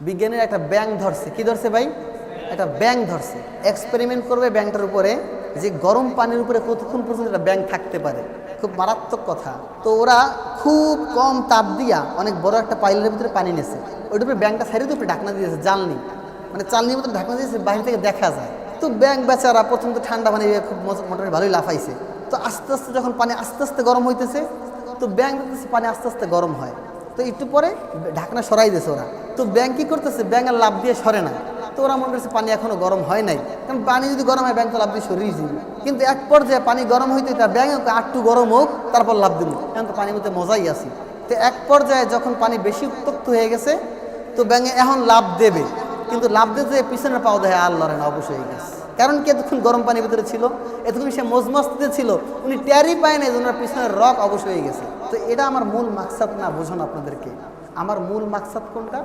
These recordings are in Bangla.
বিজ্ঞানীর একটা ব্যাং ধরছে। কি ধরছে ভাই? একটা ব্যাং ধরছে। এক্সপেরিমেন্ট করবে ব্যাংটার উপরে যে গরম পানির উপরে কতক্ষণ পর্যন্ত একটা ব্যাং থাকতে পারে। খুব মারাত্মক কথা। তো ওরা খুব কম তাপ দিয়া অনেক বড় একটা পাইলের ভিতরে পানি নিয়েছে। ওইটার উপরে ব্যাংটা সাইডে উপরে ঢাকনা দিয়েছে জালনি মানে চালনির মতো ঢাকনা দিয়েছে, বাইরে থেকে দেখা যায়। তো ব্যাং বেচারা প্রথম তো ঠান্ডা পানি খুব মোটামুটি ভালোই লাফাইছে। তো আস্তে আস্তে যখন পানি আস্তে আস্তে গরম হইতেছে, তো ব্যাং দেখতেছে পানি আস্তে আস্তে গরম হয়। তো একটু পরে ঢাকনা সরাই দিয়েছে ওরা। তো ব্যাংক কি করতেছে? ব্যাঙের লাভ দিয়ে সরে না। তো ওরা মনে করছে পানি এখনও গরম হয় নাই। কারণ পানি যদি গরম হয় ব্যাংক তো লাভ দিয়ে সরিয়ে যাবে কিন্তু এক পর্যায়ে পানি গরম হইতে তার ব্যাঙ আটটু গরম হোক, তারপর লাভ দিল। কারণ তো পানির মধ্যে মজাই আছে। তো এক পর্যায়ে যখন পানি বেশি উত্তপ্ত হয়ে গেছে, তো ব্যাঙে এখন লাভ দেবে। কিন্তু লাভ দিতে পিছনের পাও দেয় আর লড়ে না অবশ্যই গেছে। কারণ কি এতক্ষণ গরম পানির ভিতরে ছিল? এতক্ষণ সে মজমস্তিতে ছিল। উনি ট্যারি পায় না এই জন্য পিছনের রক অবশ্যই হয়ে গেছে। তো এটা আমার মূল মাকসাদ না, বোঝানো আপনাদেরকে। আমার মূল মাকসাদ কোনটা?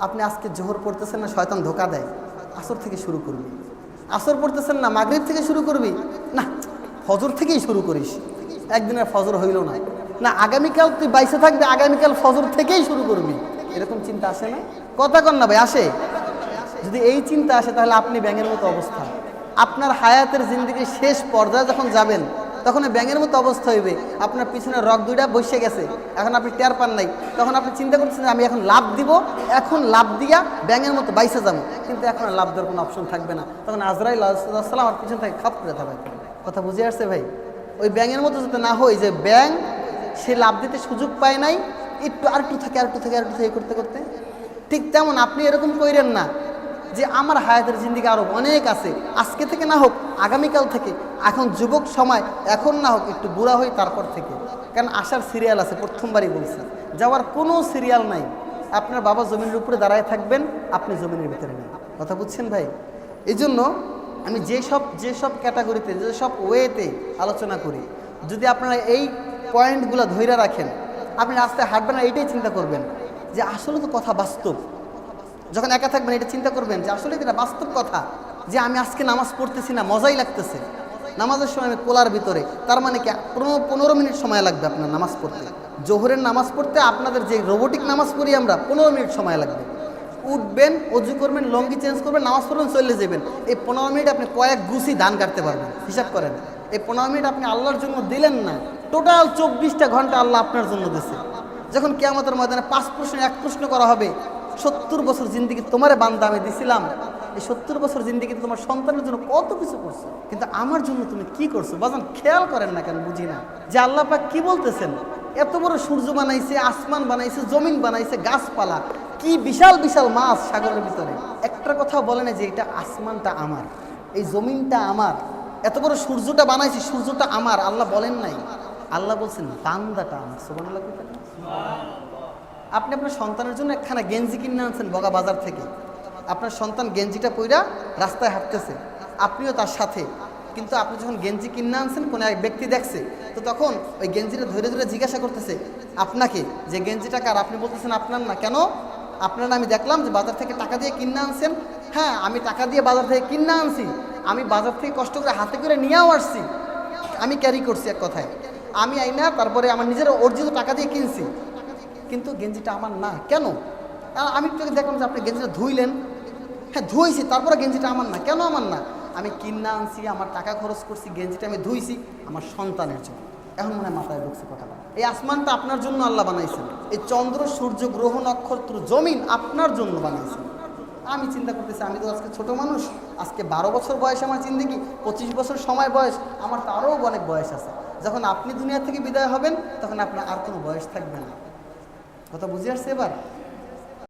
আপনি আজকে জোহর পড়তেছেন না, শয়তান ধোকা দেয়। আসর থেকে শুরু করবি। আসর পড়তেছেন না, মাগরিব থেকে শুরু করবি? না, ফজর থেকেই শুরু করিস। একদিনের ফজর হইল না। না, আগামীকাল তুই বাইসে থাকবি, আগামীকাল ফজর থেকেই শুরু করবি। এরকম চিন্তা আসে না? কথা কন না ভাই, আসে। যদি এই চিন্তা আসে, তাহলে আপনি ব্যাঙের মতো অবস্থা। আপনার হায়াতের জিন্দগির শেষ পর্যায়ে যখন যাবেন তখন ব্যাঙের মতো অবস্থা হইবে। আপনার পিছনে রক দুইটা বসে গেছে। এখন আপনি টের পান নাই। তখন আপনি চিন্তা করছেন আমি এখন লাভ দিব, এখন লাভ দিয়া ব্যাঙের মতো বাইসে যাব। কিন্তু এখন লাভ দেওয়ার কোনো অপশন থাকবে না। তখন আজরাইল আসসালাম আমার পিছন থেকে খাপ করে থাকবে কথা বুঝে আসছে ভাই? ওই ব্যাঙের মতো যাতে না হয় যে ব্যাং সে লাভ দিতে সুযোগ পায় নাই, একটু আর একটু থাকে আর একটু থাকে আর একটু থেকে করতে করতে। ঠিক তেমন আপনি এরকম কইরেন না। যে আমার হায়াতের জিন্দিগি আরও অনেক আছে। আজকে থেকে না হোক, আগামীকাল থেকে, এখন যুবক সময়, এখন না হোক, একটু বুড়া হই তারপর থেকে। কারণ আসার সিরিয়াল আছে, প্রথমবারই বলছি। যাওয়ার কোনো সিরিয়াল নাই। আপনার বাবা জমিনের উপরে দাঁড়ায় থাকবেন, আপনি জমিনের ভিতরে নেই কথা বুঝছেন ভাই? এই জন্য আমি যেসব যেসব ক্যাটাগরিতে যেসব ওয়েতে আলোচনা করি, যদি আপনারা এই পয়েন্টগুলো ধৈর্য রাখেন, আপনি রাস্তায় হাঁটবেন না এইটাই চিন্তা করবেন যে আসলে তো কথা বাস্তব। যখন একা থাকবেন, এটা চিন্তা করবেন যে আসলে এটা বাস্তব কথা যে আমি আজকে নামাজ পড়তেছি না, মজাই লাগতেছে। নামাজের সময় আমি কোলার ভিতরে, তার মানে কি পনেরো পনেরো মিনিট সময় লাগবে আপনার নামাজ পড়তে। জোহরের নামাজ পড়তে আপনাদের যে রোবোটিক নামাজ পড়ি আমরা, পনেরো মিনিট সময় লাগবে। উঠবেন, অজু করবেন, লঙ্গি চেঞ্জ করবেন, নামাজ পড়বেন, চলে যাবেন। এই পনেরো মিনিট আপনি কয়েক গুছি ধান কাটতে পারবেন, হিসাব করেন। এই পনেরো মিনিট আপনি আল্লাহর জন্য দিলেন না টোটাল চব্বিশটা ঘণ্টা আল্লাহ আপনার জন্য দিছে। যখন কেয়ামতের ময়দানে পাঁচ প্রশ্ন, এক প্রশ্ন করা হবে সত্তর বছর জিন্দিগি তোমার বান্দা আমি দিছিলাম। এই সত্তর বছর জিন্দিগি তোমার সন্তানের জন্য কত কিছু করছ? কিন্তু আমার জন্য তুমি কি করছ? বাজান, খেয়াল করেন না কেন, বুঝি না। যে আল্লাহ পাক কি বলতেছেন? এত বড় সূর্য বানাইছে, আসমান বানাইছে, জমিন বানাইছে, গাছপালা। কি বিশাল বিশাল মাছ সাগরের ভিতরে। একটা কথা বলে না যে এটা আসমানটা আমার। এই জমিনটা আমার। এত বড় সূর্যটা বানাইছে, সূর্যটা আমার। আল্লাহ বলেন নাই। আল্লাহ বলছেন, বান্দাটা আমার। সুবহানাল্লাহ কইতে না? আপনি আপনার সন্তানের জন্য একখানা গেঞ্জি কিনে আনছেন বগা বাজার থেকে। আপনার সন্তান গেঞ্জিটা পইরা রাস্তায় হাঁটতেছে। আপনিও তার সাথে। কিন্তু আপনি যখন গেঞ্জি কিনে আনছেন, কোনো এক ব্যক্তি দেখছে, তো তখন ওই গেঞ্জিটা ধরে ধরে জিজ্ঞাসা করতেছে, আপনাকে যে গেঞ্জিটা কার? আপনি বলতেছেন, আপনার না। কেন? আপনার আমি দেখলাম যে বাজার থেকে টাকা দিয়ে কিনে আনছেন। হ্যাঁ আমি টাকা দিয়ে বাজার থেকে কিনে আনছি। আমি বাজার থেকে কষ্ট করে হাতে করে নিয়েও আসছি। আমি ক্যারি করছি এক কথায়। আমি আইনা, তারপরে আমার নিজের অর্জিত টাকা দিয়ে কিনছি। কিন্তু গেঞ্জিটা আমার না কেন? আমি তোকে দেখলাম যে আপনি গেঞ্জিটা ধুইলেন। হ্যাঁ ধুইছি, তারপরে গেঞ্জিটা আমার না কেন আমার না আমি কিনা আনছি, আমার টাকা খরচ করছি, গেঞ্জিটা আমি ধুইছি, আমার সন্তানের জন্য। এখন মনে হয় মাথায় ঢুকছে কথাটা। এই আসমানটা আপনার জন্য আল্লাহ বানাইছেন। এই চন্দ্র, সূর্য, গ্রহ, নক্ষত্র, জমিন আপনার জন্য বানাইছেন। আমি চিন্তা করতেছি, আমি তো আজকে ছোট মানুষ। আজকে বারো বছর বয়স আমার জিন্দিগি, পঁচিশ বছর সময় বয়স। আমার তো আরও অনেক বয়স আছে। যখন আপনি দুনিয়া থেকে বিদায় হবেন, তখন আপনার আর কোনো বয়স থাকবে না। কথা বুঝে আসছে এবার?